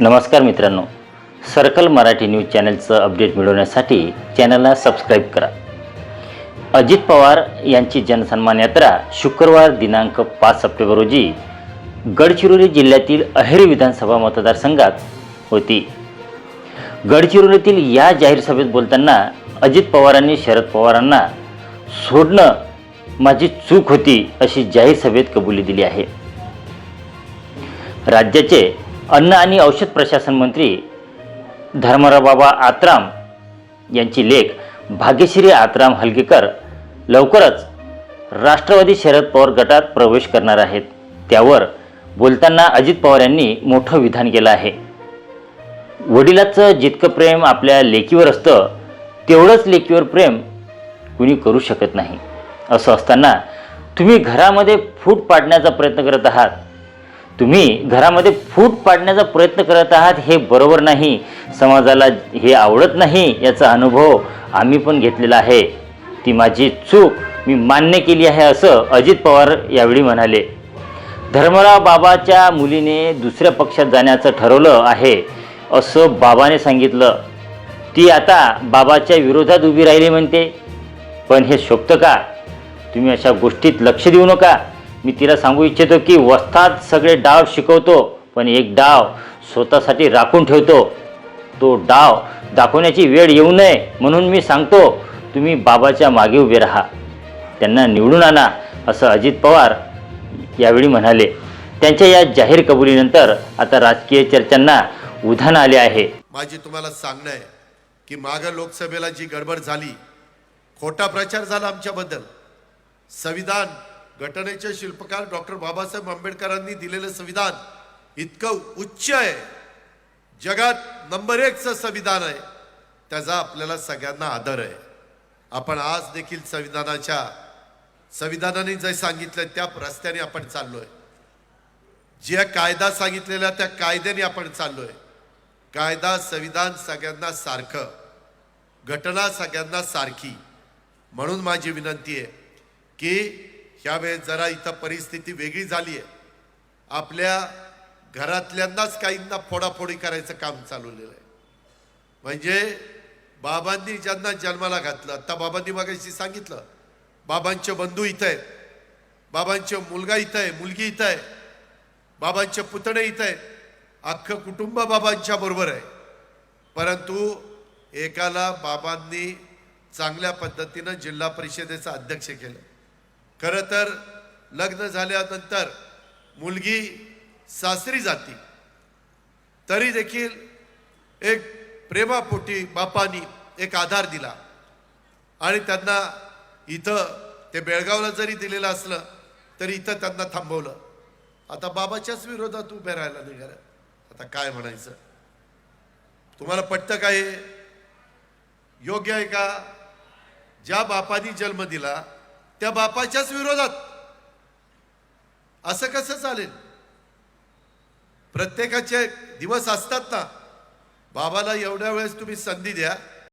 नमस्कार मित्रांनो circle Marathi news चॅनलचं अपडेट मिळवण्यासाठी चॅनलला सबस्क्राईब करा. अजित पवार यांची जनसन्मान यात्रा शुक्रवार दिनांक पाच सप्टेंबर रोजी गडचिरोली जिल्ह्यातील अहेरी विधानसभा मतदारसंघात होती. गडचिरोलीतील या जाहीर सभेत बोलताना अजित पवारांनी शरद पवारांना सोडणं माझी चूक होती अशी जाहीर सभेत कबुली दिली आहे. राज्याचे अन्न आणि औषध प्रशासन मंत्री धर्मरावबाबा आत्राम यांची लेख भाग्यश्री आत्राम हलगेकर लवकरच राष्ट्रवादी शरद पवार गटात प्रवेश करणार आहेत. त्यावर बोलताना अजित पवार यांनी मोठं विधान केलं आहे. वडिलाचं जितकं प्रेम आपल्या लेकीवर असतं तेवढंच लेकीवर प्रेम कुणी करू शकत नाही. असं असताना तुम्ही घरामध्ये फूट पाडण्याचा प्रयत्न करत आहात. तुम्ही घरामध्ये फूट पाडण्याचा प्रयत्न करत आहात हे बरोबर नाही. समाजाला हे आवडत नाही याचा अनुभव आम्ही पण घेतलेला आहे. ती माझी चूक मी मान्य केली आहे असं अजित पवार यावेळी म्हणाले. धर्मराव बाबाच्या मुलीने दुसऱ्या पक्षात जाण्याचं ठरवलं आहे असं बाबाने सांगितलं. ती आता बाबाच्या विरोधात उभी राहिली म्हणते. पण हे शोभतं का? तुम्ही अशा गोष्टीत लक्ष देऊ नका. मी तिला सांगू इच्छितो की वस्तात सगळे डाव शिकवतो पण एक डाव स्वतःसाठी राखून ठेवतो. तो डाव दाखवण्याची वेळ येऊ नये म्हणून मी सांगतो तुम्ही बाबाच्या मागे उभे राहा. त्यांना निवडून आणा असं अजित पवार यावेळी म्हणाले. त्यांच्या या जाहीर कबुलीनंतर आता राजकीय चर्चांना उधाण आले आहे. माझी तुम्हाला सांगणं आहे की मागं लोकसभेला जी गडबड झाली खोटा प्रचार झाला आमच्याबद्दल. संविधान घटनेचे शिल्पकार डॉक्टर बाबासाहेब आंबेडकरांनी दिलेलं संविधान इतकं उच्च आहे. जगात नंबर एकचं संविधान आहे. त्याचा आपल्याला सगळ्यांना आदर आहे. आपण आज देखील संविधानाच्या संविधानाने जे सांगितलं त्या रस्त्याने आपण चाललोय. जे कायदा सांगितलेला त्या कायद्याने आपण चाललोय. कायदा संविधान सगळ्यांना सारखं घटना सगळ्यांना सारखी. म्हणून माझी विनंती आहे की ह्यावेळेस जरा इथं परिस्थिती वेगळी झाली आहे आपल्या घरातल्यांनाच काहींना फोडाफोडी करायचं काम चालवलेलं आहे म्हणजे बाबांनी ज्यांना जन्माला घातलं आता बाबांनी मगाशी सांगितलं बाबांचे बंधू इथं आहेत बाबांचे मुलगा इथं आहे मुलगी इथं आहे बाबांचे पुतणे इथं आहेत अख्खं कुटुंब बाबांच्या बरोबर आहे. परंतु एकाला बाबांनी चांगल्या पद्धतीनं जिल्हा परिषदेचं अध्यक्ष केलं. खरं तर लग्न झाल्यानंतर मुलगी सासरी जाती. तरी देखील एक प्रेमापोटी बापानी एक आधार दिला. आणि त्यांना इथं ते बेळगावला जरी दिलेलं असलं तरी इथं त्यांना थांबवलं. आता बाबाच्याच विरोधात उभे राहायला निघालं आता काय म्हणायचं? तुम्हाला पटतं काय योग्य आहे का? ज्या बापानी जन्म दिला त्या बापाच्याच विरोधात. असं कसं चालेल? प्रत्येकाचे दिवस असतात ना. बाबाला एवढ्या वेळेस तुम्ही संधी द्या.